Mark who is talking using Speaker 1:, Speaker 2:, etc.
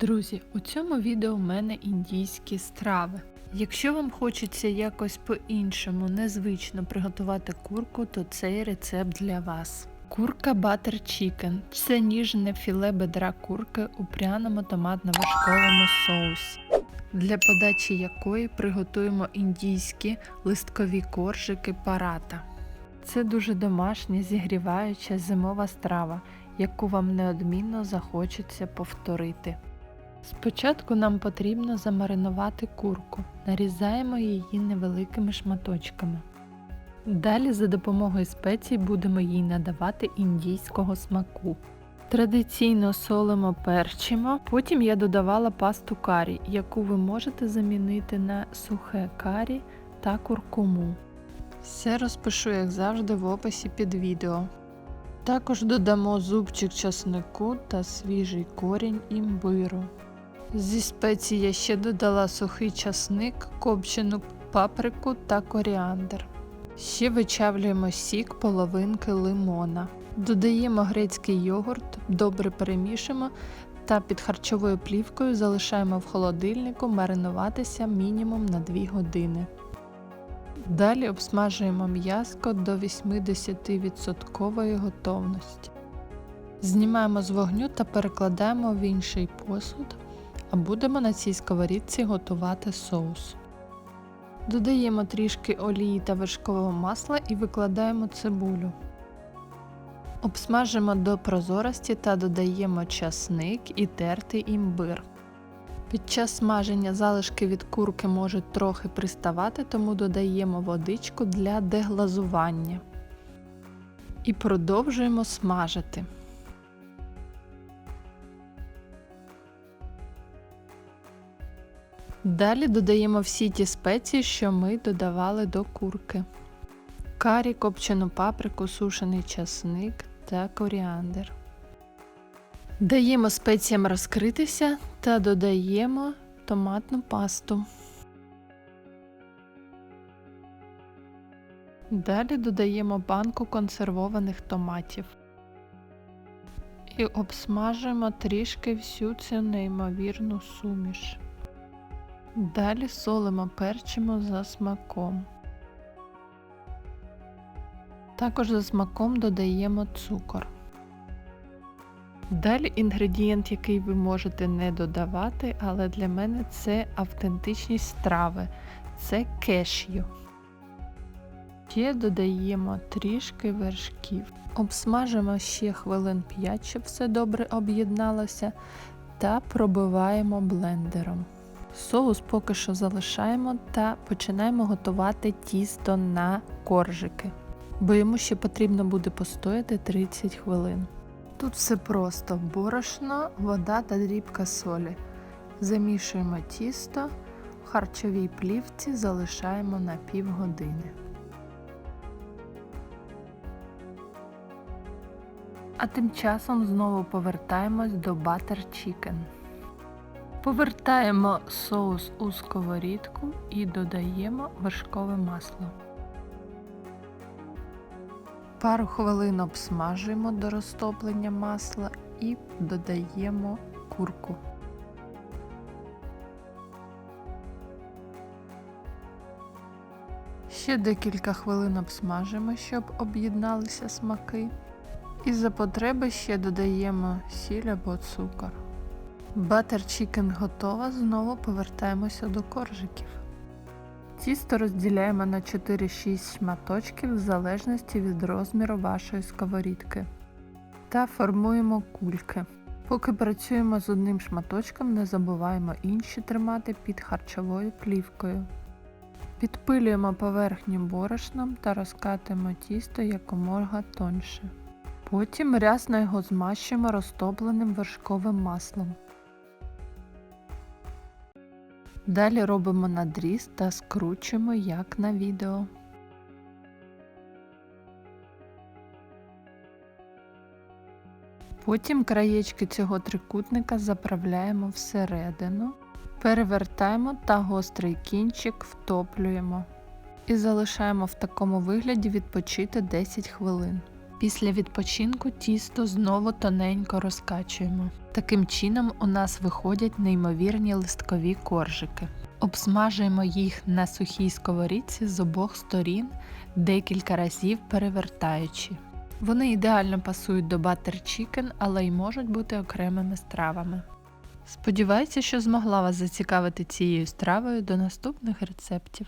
Speaker 1: Друзі, у цьому відео в мене індійські страви. Якщо вам хочеться якось по-іншому незвично приготувати курку, то цей рецепт для вас. Курка Butter Chicken – це ніжне філе бедра курки у пряному томатно-вершковому соусі, для подачі якої приготуємо індійські листкові коржики парата. Це дуже домашня, зігріваюча зимова страва, яку вам неодмінно захочеться повторити. Спочатку нам потрібно замаринувати курку, нарізаємо її невеликими шматочками. Далі за допомогою спецій будемо їй надавати індійського смаку. Традиційно солимо перчимо, потім я додавала пасту карі, яку ви можете замінити на сухе карі та куркуму. Все розпишу, як завжди, в описі під відео. Також додамо зубчик часнику та свіжий корінь імбиру. Зі спецій я ще додала сухий часник, копчену паприку та коріандр. Ще вичавлюємо сік половинки лимона. Додаємо грецький йогурт, добре перемішуємо та під харчовою плівкою залишаємо в холодильнику маринуватися мінімум на 2 години. Далі обсмажуємо м'яско до 80% готовності. Знімаємо з вогню та перекладаємо в інший посуд, а будемо на цій сковорідці готувати соус. Додаємо трішки олії та вершкового масла і викладаємо цибулю. Обсмажимо до прозорості та додаємо часник і тертий імбир. Під час смаження залишки від курки можуть трохи приставати, тому додаємо водичку для деглазування. І продовжуємо смажити. Далі додаємо всі ті спеції, що ми додавали до курки. Карі, копчену паприку, сушений часник та коріандр. Даємо спеціям розкритися та додаємо томатну пасту. Далі додаємо банку консервованих томатів. І обсмажуємо трішки всю цю неймовірну суміш. Далі солимо перчимо за смаком. Також за смаком додаємо цукор. Далі інгредієнт, який ви можете не додавати, але для мене це автентичність страви. Це кешю. Ще додаємо трішки вершків. Обсмажимо ще хвилин 5, щоб все добре об'єдналося, та пробиваємо блендером. Соус поки що залишаємо та починаємо готувати тісто на коржики, бо йому ще потрібно буде постояти 30 хвилин. Тут все просто: борошно, вода та дрібка солі. Замішуємо тісто, в харчовій плівці залишаємо на півгодини. А тим часом знову повертаємось до Butter Chicken. Повертаємо соус у сковорідку і додаємо вершкове масло. Пару хвилин обсмажуємо до розтоплення масла і додаємо курку. Ще декілька хвилин обсмажимо, щоб об'єдналися смаки. І за потреби ще додаємо сіль або цукор. Батер чікен готова, знову повертаємося до коржиків. Тісто розділяємо на 4-6 шматочків в залежності від розміру вашої сковорідки. Та формуємо кульки. Поки працюємо з одним шматочком, не забуваємо інші тримати під харчовою плівкою. Підпилюємо поверхню борошном та розкатуємо тісто якомога тоньше. Потім рясно його змащуємо розтопленим вершковим маслом. Далі робимо надріз та скручуємо як на відео. Потім краєчки цього трикутника заправляємо всередину, перевертаємо та гострий кінчик втоплюємо і залишаємо в такому вигляді відпочити 10 хвилин. Після відпочинку тісто знову тоненько розкачуємо. Таким чином у нас виходять неймовірні листкові коржики. Обсмажуємо їх на сухій сковорідці з обох сторін, декілька разів перевертаючи. Вони ідеально пасують до батер чікен, але й можуть бути окремими стравами. Сподіваюся, що змогла вас зацікавити цією стравою до наступних рецептів.